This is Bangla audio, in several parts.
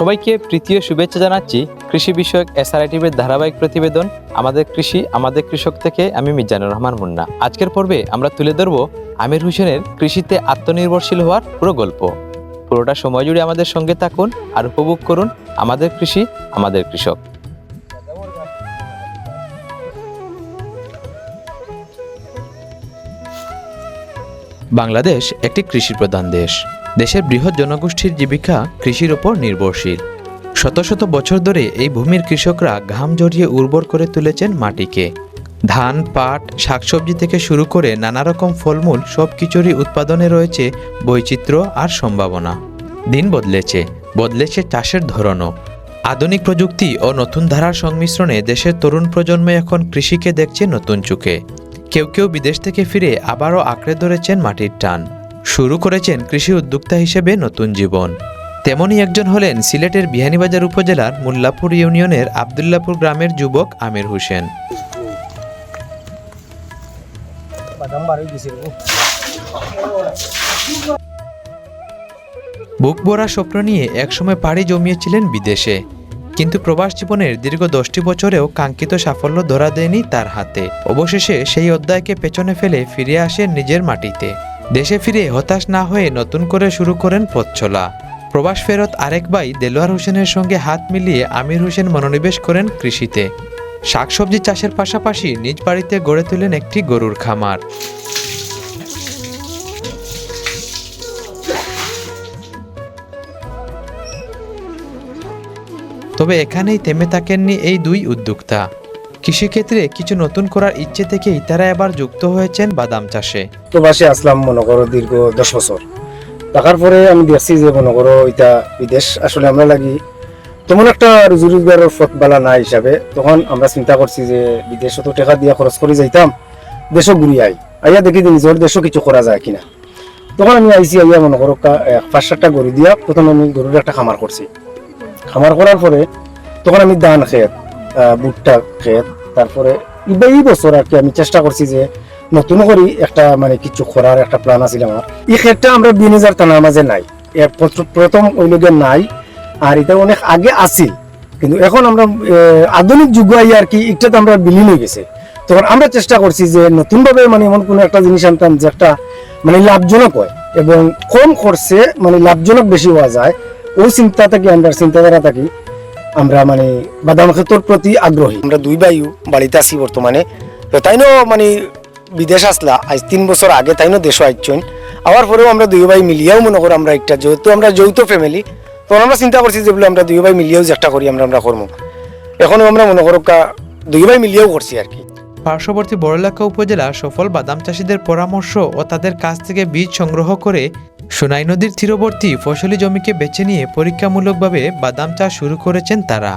সবাইকে প্রীতীয় শুভেচ্ছা জানাচ্ছি কৃষি বিষয়ক এসআরআই টিভির ধারাবাহিক প্রতিবেদন আমাদের কৃষি, আমাদের কৃষক থেকে আমি মিজানুর রহমান মুন্না। আজকের পর্বে আমরা তুলে ধরব আমির হোসেনের কৃষিতে আত্মনির্ভরশীল হওয়ার পুরো গল্প। পুরোটা সময় জুড়ে আমাদের সঙ্গে থাকুন আর উপভোগ করুন আমাদের কৃষি, আমাদের কৃষক। বাংলাদেশ একটি কৃষি প্রধান দেশ। দেশের বৃহৎ জনগোষ্ঠীর জীবিকা কৃষির ওপর নির্ভরশীল। শত শত বছর ধরে এই ভূমির কৃষকরা ঘাম জড়িয়ে উর্বর করে তুলেছেন মাটিকে। ধান, পাট, শাকসবজি থেকে শুরু করে নানা রকম ফলমূল সব কিছুরই উৎপাদনে রয়েছে বৈচিত্র্য আর সম্ভাবনা। দিন বদলেছে বদলেছে চাষের ধরনও। আধুনিক প্রযুক্তি ও নতুন ধারার সংমিশ্রণে দেশের তরুণ প্রজন্ম এখন কৃষিকে দেখছে নতুন চোখে। কেউ কেউ বিদেশ থেকে ফিরে আবারও আঁকড়ে ধরেছেন মাটির টান। শুরু করেছেন কৃষি উদ্যোক্তা হিসেবে নতুন জীবন। তেমনই একজন হলেন সিলেটের বিহানীবাজার উপজেলার মুল্লাপুর ইউনিয়নের আবদুল্লাপুর গ্রামের যুবক আমির হোসেন। বাদাম বার গেছে রে। বুক ভরা স্বপ্ন নিয়ে একসময় পাড়ি জমিয়েছিলেন বিদেশে, কিন্তু প্রবাস জীবনের দীর্ঘ দশটি বছরেও কাঙ্ক্ষিত সাফল্য ধরা দেয়নি তার হাতে। অবশেষে সেই অধ্যায়কে পেছনে ফেলে ফিরে আসেন নিজের মাটিতে। দেশে ফিরে হতাশ না হয়ে নতুন করে শুরু করেন পথ চলা প্রবাস ফেরত আরেক ভাই দেলোয়ার হোসেনের সঙ্গে হাত মিলিয়ে আমির হোসেন মনোনিবেশ করেন কৃষিতে। শাকসবজি চাষের পাশাপাশি নিজ বাড়িতে গড়ে তোলেন একটি গরুর খামার। তবে এখানেই থেমে থাকেননি এই দুই উদ্যোক্তা। কৃষিক্ষেত্রে কিছু নতুন করার ইচ্ছে থেকেই তারা এবার যুক্ত হয়েছেন বাদাম চাষে। প্রবাসে আসলাম মনে করো দীর্ঘ দশ বছর। থাকার পরে আমি দেখছি যে মনে করো এটা বিদেশ। আসলে আমরা লাগি তেমন একটা রুজি রোজগারের পথ বালা নাই হিসাবে। তখন আমরা চিন্তা করছি যে বিদেশে তো টাকা দিয়ে খরচ করে যাইতাম, দেশও ঘুরি আই। আইয়া দেখি নিজের দেশও কিছু করা যায় কিনা। তখন আমি আইসি আইয়া মনে করো পাঁচ সাতটা গরু দিয়া। প্রথমে আমি গরুর একটা খামার করছি খামার করার পরে তখন আমি ধান খেত ভুট্টা খেত তারপরে এই বছর আর কি আমি চেষ্টা করছি যে নতুন করে একটা মানে কিছু করার একটা প্ল্যান আছিল আমার। এই ক্ষেত্রে আমরা বিন হাজার টানার মাঝে নাই। প্রথম ওই লোকের নাই, আর এটা অনেক আগে আছিল। কিন্তু এখন আমরা আধুনিক যুগ আই আর কি একটাতে আমরা বিলীন হয়ে গেছে। তখন আমরা চেষ্টা করছি যে নতুনভাবে মানে এমন কোনো একটা জিনিস আনতাম যে একটা মানে লাভজনক হয় এবং কম খরচে মানে লাভজনক বেশি হওয়া যায়। ওই চিন্তা থাকি, আমরা চিন্তাধারা থাকি। আমরা মানে বাদাম ক্ষেত্রের প্রতি আগ্রহী। আমরা দুই ভাইও বাড়িতে আছি বর্তমানে। তো তাইনো মানে বিদেশ আসলা আজ তিন বছর আগে তাই তাইনো দেশও আইছন আবার পরেও আমরা দুই ভাই মিলিয়াও মনে করো আমরা একটা যেহেতু আমরা যৌথ ফ্যামিলি তখন আমরা চিন্তা করছি যে বলে আমরা দুই ভাই মিলিয়েও চেষ্টা করি আমরা আমরা করব এখনও আমরা মনে করো কা- দুই ভাই মিলিয়েও করছি আর কি। পার্শ্ববর্তী বড়লেখা উপজেলা সফল বাদাম চাষিদের পরামর্শ ও তাদের কাছ থেকে বীজ সংগ্রহ করে সোনাই নদীর তীরবর্তী ফসলি জমিকে বেছে নিয়ে পরীক্ষামূলকভাবে বাদাম চাষ শুরু করেছেন তারা।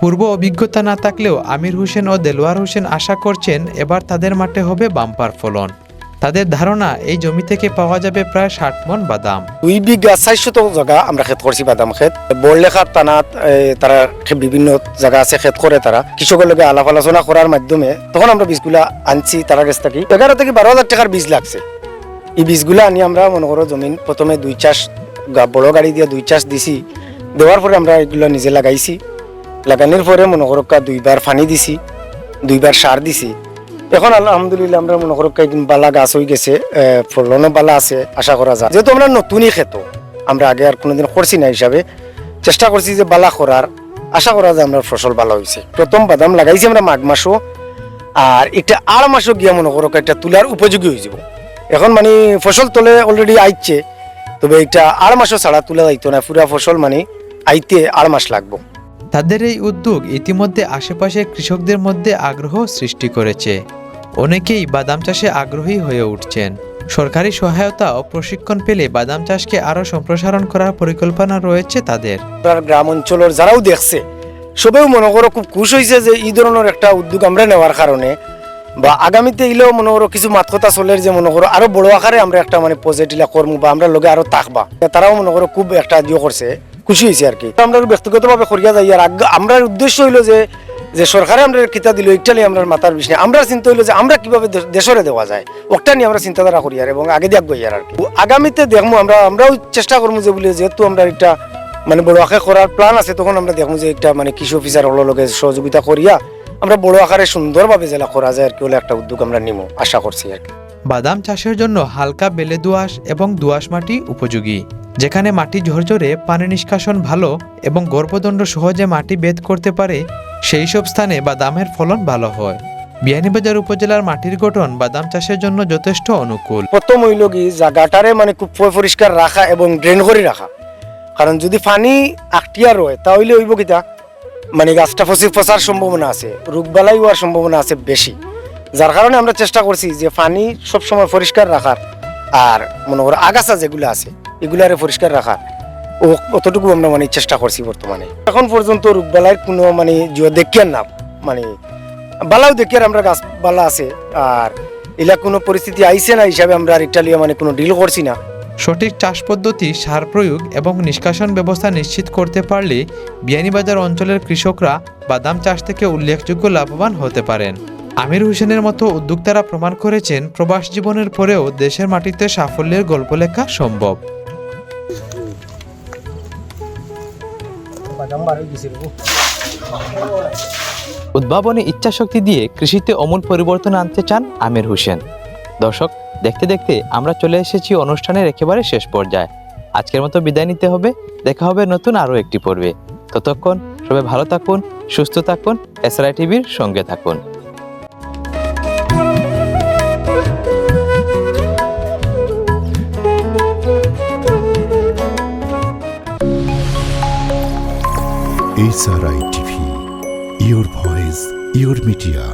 পূর্ব অভিজ্ঞতা না থাকলেও আমির হোসেন ও দেলোয়ার হোসেন আশা করছেন এবার তাদের মাঠে হবে বাম্পার ফলন। তাদের ধারণা এই জমি থেকে পাওয়া যাবে প্রায় ষাট মন বাদাম। দুই বিঘা চারশত জায়গা আমরা খেত করছি বাদাম খেত। বড়লেখার টানাত তারা বিভিন্ন জায়গা আছে খেত করে তারা। কৃষকের লগে আলাপ আলোচনা করার মাধ্যমে তখন আমরা বীজগুলা আনছি, তারা কাছ থেকে এগারো থেকে বারো হাজার টাকার বীজ লাগছে। এই বীজগুলা আনি আমরা মনে করো জমিন প্রথমে দুই চাষ বড় গাড়ি দিয়ে দুই চাষ দিছি। দেওয়ার পরে আমরা এগুলো নিজে লাগাইছি। লাগানোর পরে মনে করো দুইবার পানি দিছি, দুইবার সার দিছি। এখন আলহামদুলিল্লাহ আমরা মনে করো কয়েকদিন বালা গাছ হয়ে গেছে ফলনও বালা আছে, আশা করা যায়। যেহেতু আমরা নতুনই খেত, আমরা আগে আর কোনোদিন করছি না হিসাবে। চেষ্টা করছি যে বালা করার, আশা করা যায় আমরা ফসল ভালো হয়েছে প্রথম বাদাম লাগাইছি আমরা মাঘ মাসও, আর এটা আর মাসও গিয়া মনে করো একটা তুলার উপযোগী হয়ে যাব। এখন মানে ফসল তোলে অলরেডি আইছে তবে এটা আড় মাসও ছাড়া তুলে যাইতো না, পুরা ফসল মানে আইতে আড় মাস লাগবো। তাদের এই উদ্যোগ ইতিমধ্যে আশেপাশের কৃষকদের মধ্যে আগ্রহ সৃষ্টি করেছে। অনেকেই বাদাম চাষে আগ্রহী হয়ে উঠছেন। সরকারি সহায়তা ও প্রশিক্ষণ পেলে বাদাম চাষকে আরও সম্প্রসারণ করার পরিকল্পনা রয়েছে তাদের। গ্রাম অঞ্চলের যারাও দেখছে, সবেও মনে করো খুব খুশ হয়েছে যে এই ধরনের একটা উদ্যোগ আমরা নেওয়ার কারণে বা আগামীতে এলেও মনে করো কিছু মাতকতা চলের যে মনে করো আরও বড় আকারে আমরা একটা মানে প্রজেক্ট ইলা বা আমরা লগে আরও থাকবা। তারাও মনে করো খুব একটা ইয়ে করছে, খুশি হয়েছে আর কি। আমরা ব্যক্তিগতভাবে করিয়া যাই, আর আমরার উদ্দেশ্য হইল যে যে সরকারে আমরা কিতা দিল, একটা নিয়ে আমরা মাথার বিষয়। আমরা চিন্তা হইল যে আমরা কীভাবে দেশরে দেওয়া যায়। ওটা নিয়ে আমরা চিন্তাধারা করি আর, এবং আগে দিয়ে আগে আর কি। আগামীতে দেখব আমরা, আমরাও চেষ্টা করব যে বলি যেহেতু আমরা একটা মানে বড় আকারে করার প্ল্যান আছে, তখন আমরা দেখব যে একটা মানে কৃষি অফিসার হলো লগে সহযোগিতা করিয়া, আমরা বড় আকারে সুন্দরভাবে জেলা করা যায় আর কি হলে একটা উদ্যোগ আমরা নিমো, আশা করছি আর কি। বাদাম চাষের জন্য হালকা বেলে দোআঁশ এবং দোআঁশ মাটি উপযোগী, যেখানে মাটি ঝরঝরে, পানি নিষ্কাশন ভালো এবং গর্ভদণ্ড সহজে মাটি বেদ করতে পারে সেই সব স্থানে বাদামের ফলন ভালো হয়। বিয়ানীবাজার উপজেলার মাটির গঠন বাদাম চাষের জন্য যথেষ্ট অনুকূল। প্রথম হইল কি, জায়গাটারে মানে খুব পরিষ্কার রাখা এবং ড্রেন করে রাখা। কারণ যদি পানি আটটিয়া রয়, তাহলে হইব কিতা মানে গাছটা ফসি ফসার সম্ভাবনা আছে রোগবালাই হওয়ার সম্ভাবনা আছে বেশি। যার কারণে আমরা চেষ্টা করছি যে পানি সবসময় পরিষ্কার রাখার, আর মনে করো আগাছা যেগুলো আছে, এগুলারে পরিষ্কার রাখার। ও অতটুকু আমরা মানে চেষ্টা করছি বর্তমানে। এখন পর্যন্ত রোগবালাইয়ের কোনো মানে দেখিয়ার না মানে বালাও দেখিয়ার আমরা গাছ বালা আছে, আর এলা কোনো পরিস্থিতি আইসে না হিসাবে আমরা আর ইটালিয়া মানে কোনো ডিল করছি না। সঠিক চাষ পদ্ধতি, সার প্রয়োগ এবং নিষ্কাশন ব্যবস্থা নিশ্চিত করতে পারলে বিয়ানীবাজার অঞ্চলের কৃষকরা বাদাম চাষ থেকে উল্লেখযোগ্য লাভবান হতে পারেন। আমির হোসেনের মতো উদ্যোক্তারা প্রমাণ করেছেন, প্রবাস জীবনের পরেও দেশের মাটিতে সাফল্যের গল্প লেখা সম্ভব। উদ্ভাবনী ইচ্ছাশক্তি দিয়ে কৃষিতে অমূল পরিবর্তন আনতে চান আমির হোসেন। দর্শক, দেখতে দেখতে আমরা চলে এসেছি অনুষ্ঠানের একেবারে শেষ পর্যায়ে। আজকের মতো বিদায় নিতে হবে। দেখা হবে নতুন আরও একটি পর্বে। ততক্ষণ সবাই ভালো থাকুন, সুস্থ থাকুন, এসআরআই টিভির সঙ্গে থাকুন। H R I TV your voice your media